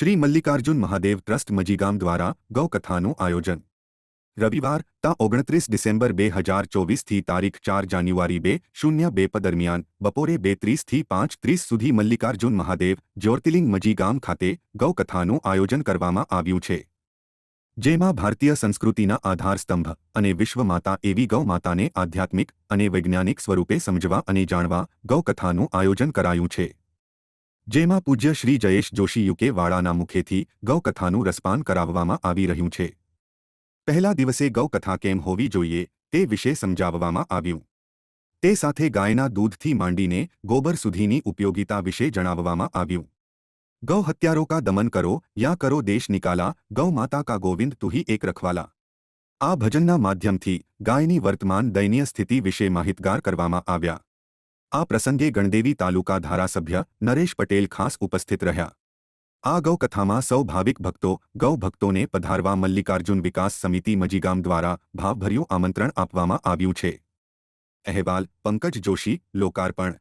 Shri Mallikarjun Mahadev trust Majigam દ્વારા ગૌકથાનું આયોજન. રવિવાર, તા ઓગણત્રીસ ડિસેમ્બર બે હજાર ચોવીસથી તારીખ ચાર જાન્યુઆરી બે શૂન્ય બે પ દરમિયાન, બપોરે બે ત્રીસથી પાંચ ત્રીસ સુધી મલ્લિકાર્જુન મહાદેવ જ્યોતિર્લિંગ મજીગામ ખાતે ગૌકથાનું આયોજન કરવામાં આવ્યું છે. જેમાં ભારતીય સંસ્કૃતિના આધારસ્તંભ અને વિશ્વમાતા એવી ગૌમાતાને આધ્યાત્મિક અને વૈજ્ઞાનિક સ્વરૂપે સમજવા અને જાણવા ગૌકથાનું આયોજન કરાયું છે. જેમાં પૂજ્ય શ્રી જયેશ જોશી યુકે વાળાના મુખેથી ગૌકથાનું રસપાન કરાવવામાં આવી રહ્યું છે. પહેલા દિવસે ગૌકથા કેમ હોવી જોઈએ તે વિશે સમજાવવામાં આવ્યું. તે સાથે ગાયના દૂધથી માંડીને ગોબર સુધીની ઉપયોગિતા વિશે જણાવવામાં આવ્યું. ગૌ હત્યારો કા દમન કરો યા કરો દેશ નિકાલા, ગૌ માતા કા ગોવિંદ તુહી એક રખવાલા. આ ભજનના માધ્યમથી ગાયની વર્તમાન દયનીય સ્થિતિ વિશે માહિતગાર કરવામાં આવ્યા. આ પ્રસંગે ગણદેવી તાલુકા ધારાસભ્ય નરેશ પટેલ ખાસ ઉપસ્થિત રહ્યા. આ ગૌકથામાં સૌ ભાવિક ભક્તો, ગૌ ભક્તોને પધારવા મલ્લિકાર્જુન વિકાસ સમિતિ મજીગામ દ્વારા ભાવભર્યું આમંત્રણ આપવામાં આવ્યું છે. અહેવાલ, પંકજ જોશી, લોકાર્પણ.